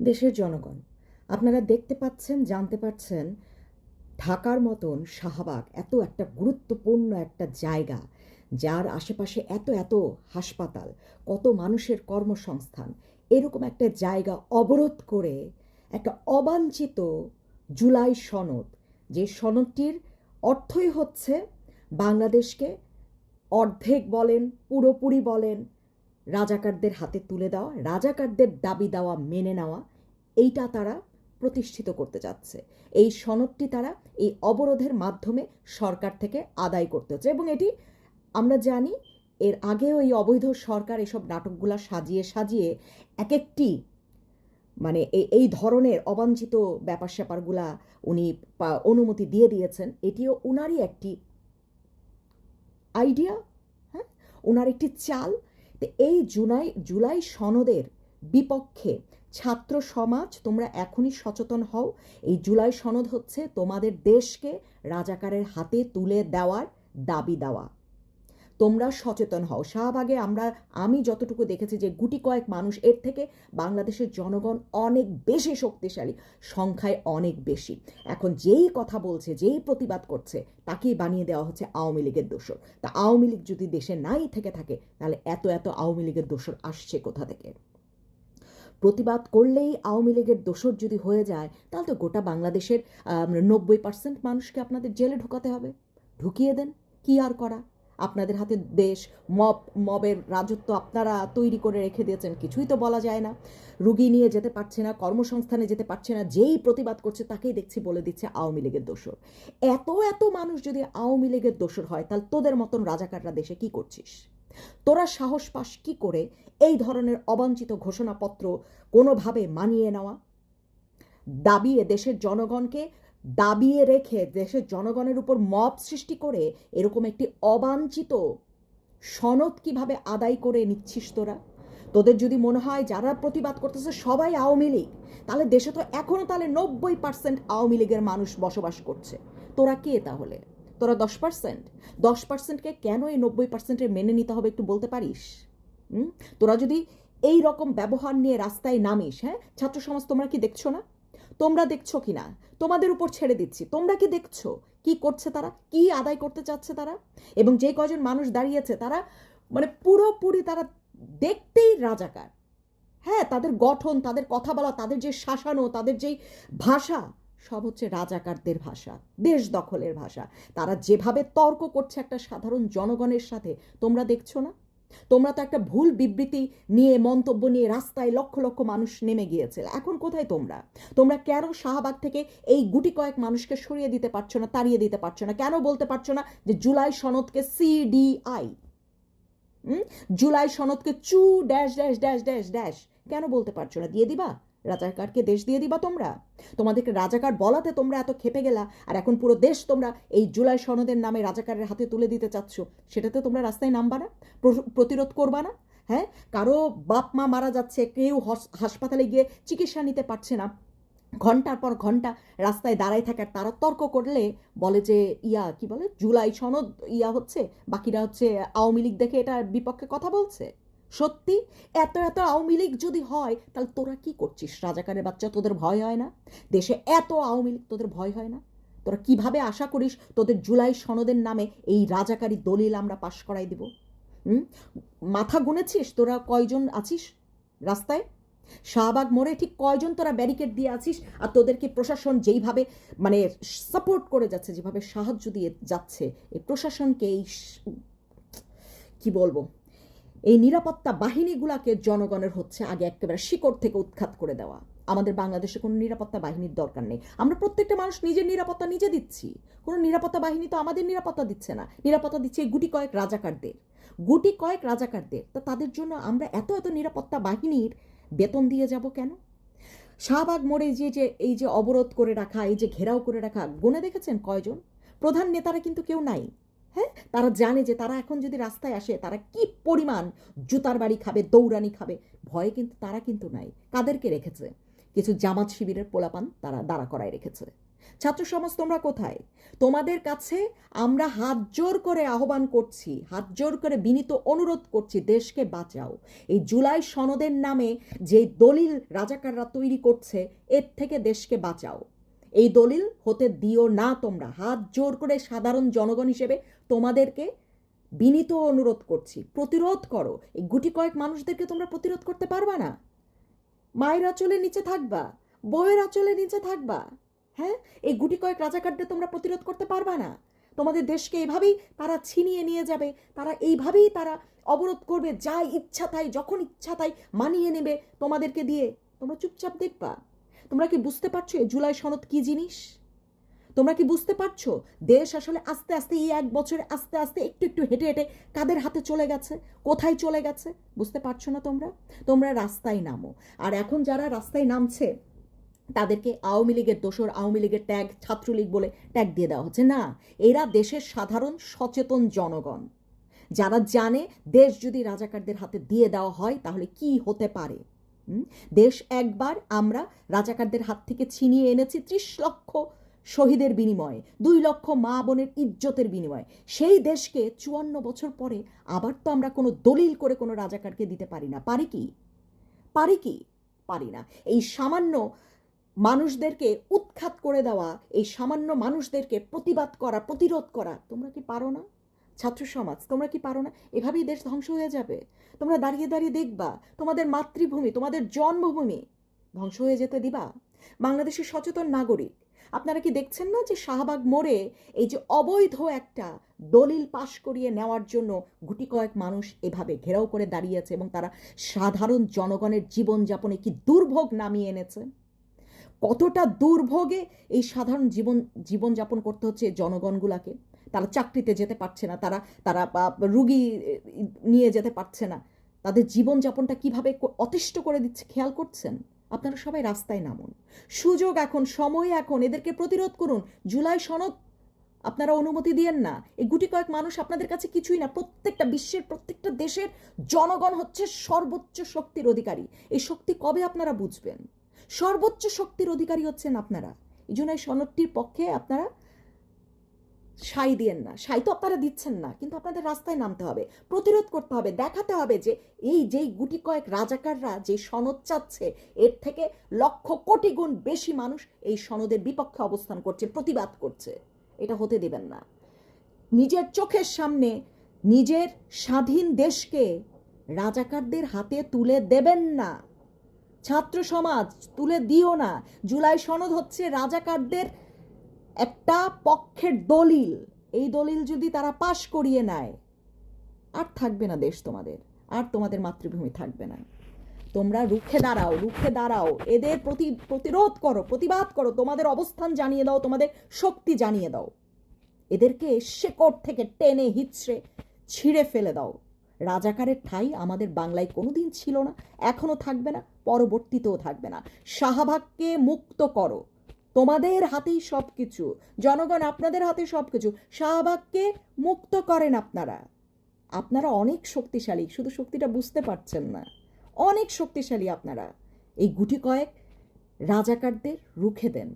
দেশের জনগণ। আপনারা দেখতে পাচ্ছেন, জানতে পারছেন, ঢাকার মতন শাহবাগ এত একটা গুরুত্বপূর্ণ একটা জায়গা, যার আশেপাশে এত এত হাসপাতাল, কত মানুষের কর্মসংস্থান। এরকম একটা জায়গা অবরোধ করে একটা অবাঞ্ছিত জুলাই সনদ, যে সনদটির অর্থই হচ্ছে বাংলাদেশকে অর্ধেক বলেন, পুরোপুরি বলেন, রাজাকারদের হাতে তুলে দেওয়া, রাজাকারদের দাবি দেওয়া, মেনে নেওয়া এইটা তারা প্রতিষ্ঠিত করতে যাচ্ছে। এই সনদটি তারা এই অবরোধের মাধ্যমে সরকার থেকে আদায় করতে হচ্ছে এবং এটি আমরা জানি এর আগেও এই অবৈধ সরকার এসব নাটকগুলা সাজিয়ে সাজিয়ে এক একটি মানে এই ধরনের অবাঞ্ছিত ব্যাপার স্যাপারগুলা উনি অনুমতি দিয়ে দিয়েছেন। এটিও উনারই একটি আইডিয়া হ্যাঁ? ওনার একটি চাল। এই জুলাই জুলাই সনদের বিপক্ষে ছাত্র সমাজ, তোমরা এখনই সচেতন হও। এই জুলাই সনদ হচ্ছে তোমাদের দেশকে রাজাকারের হাতে তুলে দেওয়ার দাবি দেওয়া। তোমরা সচেতন হও। শাহবাগে আমরা, আমি যতটুকু দেখেছি যে গুটি কয়েক মানুষ, এর থেকে বাংলাদেশের জনগণ অনেক বেশি শক্তিশালী, সংখ্যায় অনেক বেশি। এখন যেই কথা বলছে, যেই প্রতিবাদ করছে, তাকেই বানিয়ে দেওয়া হচ্ছে আওয়ামী লীগের দোসর তা আওয়ামী লীগ যদি দেশে নাই থেকে থাকে, তাহলে এত এত আওয়ামী লীগের দোষর আসছে কোথা থেকে? প্রতিবাদ করলেই আওয়ামী লীগের দোষর যদি হয়ে যায়, তাহলে তো গোটা বাংলাদেশের নব্বই পার্সেন্ট মানুষকে আপনাদের জেলে ঢোকাতে হবে। ঢুকিয়ে দেন, কি আর করা? আপনাদের হাতে দেশ, মব, মবের রাজত্ব আপনারা তৈরি করে রেখে দিয়েছেন, কিছুই তো বলা যায় না। রুগী নিয়ে যেতে পারছে না, কর্মসংস্থানে যেতে পারছে না, যেই প্রতিবাদ করছে তাকেই দেখছি বলে দিচ্ছে আওয়ামী লীগের দোসর এত এত মানুষ যদি আওয়ামী লীগের দোসর হয়, তাহলে তোদের মতন রাজাকাররা দেশে কি করছিস? তোরা সাহস পাস কি করে এই ধরনের অবাঞ্ছিত ঘোষণাপত্র কোনোভাবে মানিয়ে নেওয়া? দাবিয়ে দেশের জনগণকে দাবিয়ে রেখে দেশের জনগণের উপর মব সৃষ্টি করে এরকম একটি অবাঞ্ছিত সনদ কীভাবে আদায় করে নিচ্ছিস তোরা? তোদের যদি মনে হয় যারা প্রতিবাদ করতেছে সবাই আওয়ামী লীগ, তাহলে দেশে তো এখনও তাহলে নব্বই পার্সেন্ট আওয়ামী লীগের মানুষ বসবাস করছে। তোরা কে তাহলে? তোরা দশ পার্সেন্ট দশ পার্সেন্টকে কেন এই নব্বই পার্সেন্টের মেনে নিতে হবে একটু বলতে পারিস? তোরা যদি এই রকম ব্যবহার নিয়ে রাস্তায় নামিস হ্যাঁ? ছাত্র সমাজ তোমরা কি দেখছ না? তোমরা দেখছ কি না তোমাদের উপর ছেড়ে দিচ্ছি। তোমরা কি দেখছ? কি করছে তারা? কি আদায় করতে চাচ্ছে তারা? এবং যে কয়জন মানুষ দাঁড়িয়েছে তারা মানে পুরোপুরি তারা দেখতেই রাজাকার। হ্যাঁ তাদের গঠন, তাদের কথা বলা, তাদের যে শাসানো তাদের যেই ভাষা, সব হচ্ছে রাজাকারদের ভাষা, দেশ দখলের ভাষা। তারা যেভাবে তর্ক করছে একটা সাধারণ জনগণের সাথে, তোমরা দেখছ না? তোমরা তো একটা ভুল বিবৃতি নিয়ে, মন্তব্য নিয়ে রাস্তায় লক্ষ লক্ষ মানুষ নেমে গিয়েছে এখন কোথায় তোমরা? তোমরা কেন শাহবাগ থেকে এই গুটি কয়েক মানুষকে সরিয়ে দিতে পারছ না, তাড়িয়ে দিতে পারছ না? কেন বলতে পারছ না যে জুলাই সনদকে সিডিআই? জুলাই সনদকে চু dash dash dash dash dash. কেন বলতে পারছ না? দিয়ে দিবা? রাজাকারকে দেশ দিয়ে দিবা তোমরা। তোমাদেরকে রাজাকার বলাতে তোমরা এত খেপে গেলা, আর এখন পুরো দেশ তোমরা এই জুলাই সনদের নামে রাজাকারের হাতে তুলে দিতে চাচ্ছ। সেটাতে তোমরা রাস্তায় নামবা না প্রতিরোধ করবা না হ্যাঁ? কারও বাপ মা মারা যাচ্ছে, কেউ হাসপাতালে গিয়ে চিকিৎসা নিতে পারছে না। ঘণ্টার পর ঘণ্টা রাস্তায় দাঁড়ায় থাকার তারা তর্ক করলে বলে যে, ইয়া, কি বলে? জুলাই সনদ ইয়া হচ্ছে? বাকিরা হচ্ছে আওয়ামী লীগ দেখে এটার বিপক্ষে কথা বলছে। সত্যি? এত এত আওয়ামী লীগ যদি হয়, তাহলে তোরা কি করছিস? রাজাকারের বাচ্চা তোদের ভয় হয় না? দেশে এত আওয়ামী লীগ তোদের ভয় হয় না? তোরা কীভাবে আশা করিস তোদের জুলাই সনদের নামে এই রাজাকারি দলিল আমরা পাশ করাই দেব? হুম? মাথা গুনেছিস? তোরা কয়জন আছিস রাস্তায়? শাহবাগ মোড়ে ঠিক কয়জন তোরা ব্যারিকেড দিয়ে আছিস? আর তোদেরকে প্রশাসন যেইভাবে মানে সাপোর্ট করে যাচ্ছে, যেভাবে সাহায্য দিয়ে যাচ্ছে, এই প্রশাসনকে এই কি বলব? এই নিরাপত্তা বাহিনীগুলাকে জনগণের হচ্ছে আগে একেবারে শিকড় থেকে উৎখাত করে দেওয়া। আমাদের বাংলাদেশে কোনো নিরাপত্তা বাহিনীর দরকার নেই। আমরা প্রত্যেকটা মানুষ নিজের নিরাপত্তা নিজে দিচ্ছি। কোনো নিরাপত্তা বাহিনী তো আমাদের নিরাপত্তা দিচ্ছে না। নিরাপত্তা দিচ্ছে গুটি কয়েক রাজাকারদের। গুটি কয়েক রাজাকারদের। তা তাদের জন্য আমরা এত এত নিরাপত্তা বাহিনীর বেতন দিয়ে যাব কেন? শাহবাগ মোড়ে যে যে, এই যে অবরোধ করে রাখা, এই যে ঘেরাও করে রাখা, গুনে দেখেছেন কয়জন? প্রধান নেতারা কিন্তু কেউ নাই। হ্যাঁ? তারা জানে যে তারা এখন যদি রাস্তায় আসে, তারা কি পরিমাণ জুতার বাড়ি খাবে, দৌড়ানি খাবে? ভয়ে কিন্তু তারা কিন্তু নাই। কাদেরকে রেখেছে? কিছু জামাত শিবিরের পোলাপান তারা দাঁড়া করায় রেখেছে। ছাত্র সমাজ তোমরা কোথায়? তোমাদের কাছে আমরা হাত জোর করে আহ্বান করছি, হাত জোর করে বিনীত অনুরোধ করছি, দেশকে বাঁচাও। এই জুলাই সনদের নামে যে দলিল রাজাকাররা তৈরি করছে, এর থেকে দেশকে বাঁচাও। এই দলিল হতে দিও না তোমরা। হাত জোর করে সাধারণ জনগণ হিসেবে তোমাদেরকে বিনীত অনুরোধ করছি। প্রতিরোধ করো। এই গুটি কয়েক মানুষদেরকে তোমরা প্রতিরোধ করতে পারবা না। মায়ের আঁচলের নিচে থাকবা। বইয়ের আঁচলের নিচে থাকবা। হ্যাঁ? এই গুটি কয়েক রাজাকারদের তোমরা প্রতিরোধ করতে পারবা না। তোমাদের দেশকে এভাবেই তারা ছিনিয়ে নিয়ে যাবে। তারা এইভাবেই তারা অবরোধ করবে। যা ইচ্ছা তাই, যখন ইচ্ছা তাই মানিয়ে নেবে। তোমাদেরকে দিয়ে তোমরা চুপচাপ দেখবা। তোমরা কি বুঝতে পারছ এই জুলাই সনদ কি জিনিস? তোমরা কি বুঝতে পারছ দেশ আসলে আস্তে আস্তে এই এক বছরে আস্তে আস্তে একটু একটু হেঁটে হেঁটে কাদের হাতে চলে গেছে? কোথায় চলে গেছে? বুঝতে পারছ না তোমরা? তোমরা রাস্তায় নামো। আর এখন যারা রাস্তায় নামছে, তাদেরকে আওয়ামী লীগের দোসর আওয়ামী লীগের ট্যাগ ছাত্রলীগ বলে ট্যাগ দিয়ে দেওয়া হচ্ছে। না, এরা দেশের সাধারণ সচেতন জনগণ। যারা জানে দেশ যদি রাজাকারদের হাতে দিয়ে দেওয়া হয়, তাহলে কি হতে পারে? দেশ একবার আমরা রাজাকারদের হাত থেকে ছিনিয়ে এনেছি ত্রিশ লক্ষ শহীদের বিনিময়ে, দুই লক্ষ মা বোনের ইজ্জতের বিনিময়ে। সেই দেশকে চুয়ান্ন বছর পরে আবার তো আমরা কোনো দলিল করে কোনো রাজাকারকে দিতে পারি না। পারি কি? পারি কি? পারি না। এই সামান্য মানুষদেরকে উৎখাত করে দেওয়া, এই সামান্য মানুষদেরকে প্রতিবাদ করা, প্রতিরোধ করা, তোমরা কি পারো না? ছাত্র সমাজ, তোমরা কি পারো না? এভাবেই দেশ ধ্বংস হয়ে যাবে। তোমরা দাঁড়িয়ে দাঁড়িয়ে দেখবা, তোমাদের মাতৃভূমি, তোমাদের জন্মভূমি ধ্বংস হয়ে যেতে দিবা। বাংলাদেশের সচেতন নাগরিক, আপনারা কি দেখছেন না যে শাহবাগ মোড়ে এই যে অবৈধ একটা দলিল পাশ করিয়ে নেওয়ার জন্য গুটি কয়েক মানুষ এভাবে ঘেরাও করে দাঁড়িয়েছে এবং তারা সাধারণ জনগণের জীবনযাপনে কি দুর্ভোগ নামিয়ে এনেছে? কতটা দুর্ভোগে এই সাধারণ জীবন, জীবনযাপন করতে হচ্ছে জনগণগুলাকে? তারা চাকরিতে যেতে পারছে না, তারা তারা রুগী নিয়ে যেতে পারছে না। তাদের জীবনযাপনটা কীভাবে অতিষ্ঠ করে দিচ্ছে খেয়াল করছেন? আপনারা সবাই রাস্তায় নামুন। সুযোগ এখন, সময় এখন, এদেরকে প্রতিরোধ করুন। জুলাই সনদ আপনারা অনুমতি দিয়েন না। এই গুটি কয়েক মানুষ আপনাদের কাছে কিছুই না। প্রত্যেকটা বিশ্বের, প্রত্যেকটা দেশের জনগণ হচ্ছে সর্বোচ্চ শক্তির অধিকারী। এই শক্তি কবে আপনারা বুঝবেন? সর্বোচ্চ শক্তির অধিকারী হচ্ছেন আপনারা। এই জন্য এই সনদটির পক্ষে আপনারা সাই দিয়েন না। সাই তো আপনারা দিচ্ছেন না, কিন্তু আপনাদের রাস্তায় নামতে হবে, প্রতিরোধ করতে হবে, দেখাতে হবে যে এই যেই গুটি কয়েক রাজাকাররা যে সনদ চাচ্ছে, এর থেকে লক্ষ কোটি গুণ বেশি মানুষ এই সনদের বিপক্ষে অবস্থান করছে, প্রতিবাদ করছে। এটা হতে দেবেন না। নিজের চোখের সামনে নিজের স্বাধীন দেশকে রাজাকারদের হাতে তুলে দেবেন না। ছাত্র সমাজ, তুলে দিও না। জুলাই সনদ হচ্ছে রাজাকারদের একটা পক্ষের দলিল, এই দলিল যদি তারা পাশ করিয়ে নেয়, আর থাকবে না দেশ তোমাদের, আর তোমাদের মাতৃভূমি থাকবে না। তোমরা রুখে দাঁড়াও রুখে দাঁড়াও, এদের প্রতি, প্রতিরোধ করো, প্রতিবাদ করো, তোমাদের অবস্থান জানিয়ে দাও, তোমাদের শক্তি জানিয়ে দাও। এদেরকে শেকড় থেকে টেনে হিচড়ে ছিঁড়ে ফেলে দাও। রাজাকারের ঠাই আমাদের বাংলায় কোনোদিন ছিল না এখনও থাকবে না, পরবর্তীতেও থাকবে না। শাহবাগকে মুক্ত করো। তোমাদের হাতেই সব কিছু জনগণ আপনাদের হাতে সব কিছু শাহবাগকে মুক্ত করেন আপনারা। আপনারা অনেক শক্তিশালী, শুধু শক্তিটা বুঝতে পারছেন না। অনেক শক্তিশালী আপনারা। এই গুটি কয়েক রাজাকারদের রুখে দেন।